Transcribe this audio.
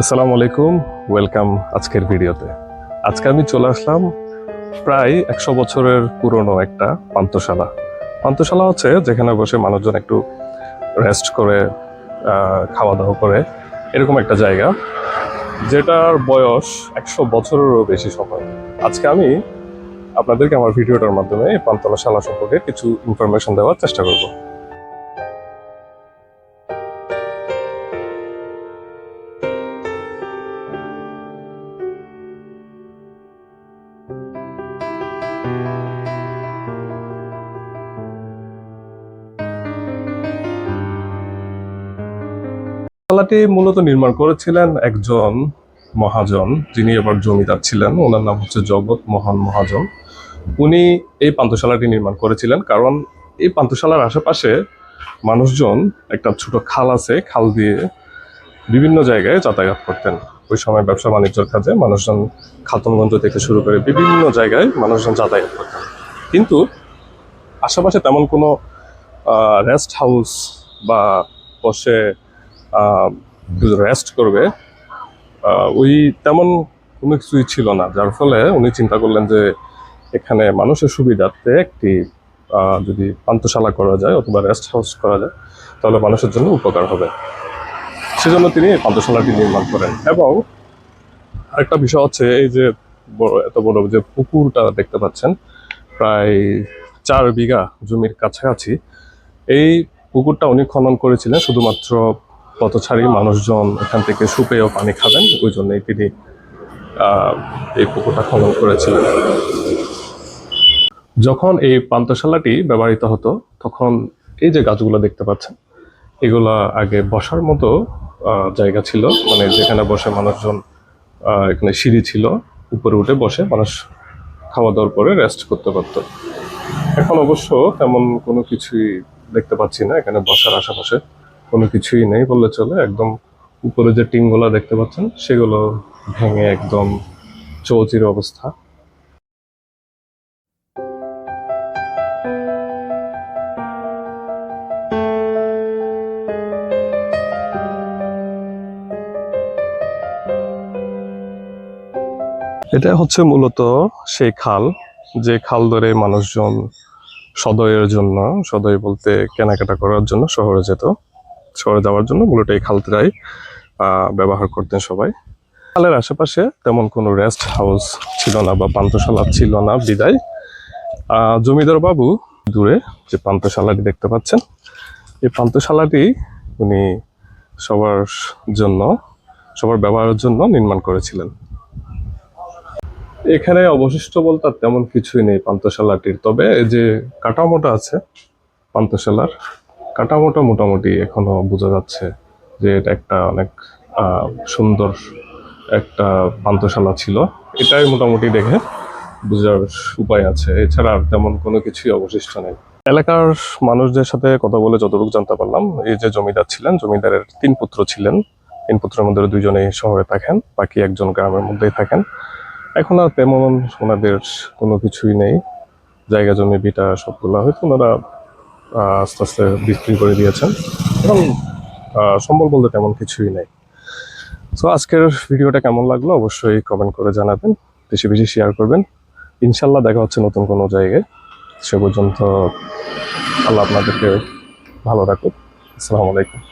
আসসালামু আলাইকুম, ওয়েলকাম আজকের ভিডিওতে। আজকে আমি চলে আসলাম প্রায় একশো বছরের পুরনো একটা পান্তশালা পান্তশালা হচ্ছে যেখানে বসে মানুষজন একটু রেস্ট করে খাওয়া দাওয়া করে, এরকম একটা জায়গা, যেটার বয়স একশো বছরেরও বেশি সময়। আজকে আমি আপনাদেরকে আমার ভিডিওটার মাধ্যমে এই পান্তশালা সম্পর্কে কিছু ইনফরমেশন দেওয়ার চেষ্টা করব। শালাটি মূলত নির্মাণ করেছিলেন একজন মহাজন, যিনি এবার জমিদার ছিলেন। ওনার নাম হচ্ছে জগৎ মহান মহাজন। উনি এই পান্তশালাটি নির্মাণ করেছিলেন কারণ এই পান্তশালার আশেপাশে মানুষজন একটা ছোট খাল আছে, খাল দিয়ে বিভিন্ন জায়গায় যাতায়াত করতেন। ওই সময় ব্যবসা বাণিজ্যের কাজে মানুষজন খাতনগঞ্জ থেকে শুরু করে বিভিন্ন জায়গায় মানুষজন যাতায়াত করতেন। কিন্তু আশেপাশে তেমন কোনো রেস্ট হাউস বা বসে রেস্ট করবে। ওই তেমন কোনো কিছুই ছিল না। যার ফলে উনি চিন্তা করলেন যে এখানে মানুষের সুবিধার্থে একটি যদি পান্তশালা করা যায় অথবা রেস্ট হাউস করা যায়, তাহলে মানুষের জন্য উপকার হবে। সেজন্য তিনি এই পান্তশালাটি নির্মাণ করেন। এবং আরেকটা বিষয় হচ্ছে এই যে বড়, এত বড় যে পুকুরটা দেখতে পাচ্ছেন, প্রায় চার বিঘা জমির কাছাকাছি, এই পুকুরটা উনি খনন করেছিলেন শুধুমাত্র পথচারী মানুষজন এখান থেকে সুপেয় পানি খাবেন, ওই জন্যই তিনি এই পুকুরটা খনন করেছিলেন। যখন এই পান্তশালাটি ব্যবহৃত হতো, তখন এই যে গাছগুলো দেখতে পাচ্ছেন, এগুলা আগে বসার মতো জায়গা ছিল। মানে যেখানে বসে মানুষজন এখানে সিঁড়ি ছিল, উপরে উঠে বসে মানুষ খাওয়া দাওয়ার পরে রেস্ট করতে পারত। এখন অবশ্য তেমন কোনো কিছুই দেখতে পাচ্ছি না, এখানে বসার আশেপাশে। কোনো কিছুই নেই বললে চলে। একদম উপরে যে টিনগুলো দেখতে পাচ্ছেন, সেগুলো ভেঙে একদম চৌচির অবস্থা। এটা হচ্ছে মূলত সেই খাল, যে খাল ধরে মানুষজন সদয়ের জন্য, সদয় বলতে কেনাকাটা করার জন্য শহরে যেত। শহরে যাওয়ার জন্য মূলত এই খালটাই ব্যবহার করতেন সবাই। খালের আশেপাশে তেমন কোনো রেস্ট হাউস ছিল না বা পান্তশালা ছিল না বিদায়। জমিদার বাবু দূরে যে পান্তশালাটি দেখতে পাচ্ছেন, এই পান্তশালাটি উনি সবার জন্য, সবার ব্যবহারের জন্য নির্মাণ করেছিলেন। এখানে অবশিষ্ট বলতে তেমন কিছুই নেই পান্তশালাটির তবে এই যে কাঠামোটা আছে পান্তশালার কাঠামোটা মোটামুটি এখনও বোঝা যাচ্ছে যে এটা একটা অনেক সুন্দর একটা পান্তশালা ছিল। এটাই মোটামুটি দেখে বোঝার উপায় আছে। এছাড়া আর তেমন কোনো কিছুই অবশিষ্ট নেই। এলাকার মানুষদের সাথে কথা বলে যতটুকু জানতে পারলাম, এই যে জমিদার ছিলেন, জমিদারের তিন পুত্র ছিলেন। তিন পুত্রের মধ্যে দুইজনেই শহরে থাকেন, বাকি একজন গ্রামের মধ্যেই থাকেন। এখন আর তেমন ওনাদের কোনো কিছুই নেই। জায়গা, জমি বিটা সবগুলো হয়তো ওনারা আস্তে আস্তে বিক্রি করে দিয়েছেন। এবং সম্বল বলতে তেমন কিছুই নেই। সো আজকের ভিডিওটা কেমন লাগল অবশ্যই কমেন্ট করে জানাবেন। বেশি বেশি শেয়ার করবেন। ইনশাল্লাহ দেখা হচ্ছে নতুন কোনো জায়গায়। সে পর্যন্ত আল্লাহ আপনাদেরকে ভালো রাখুক। আসসালামু আলাইকুম।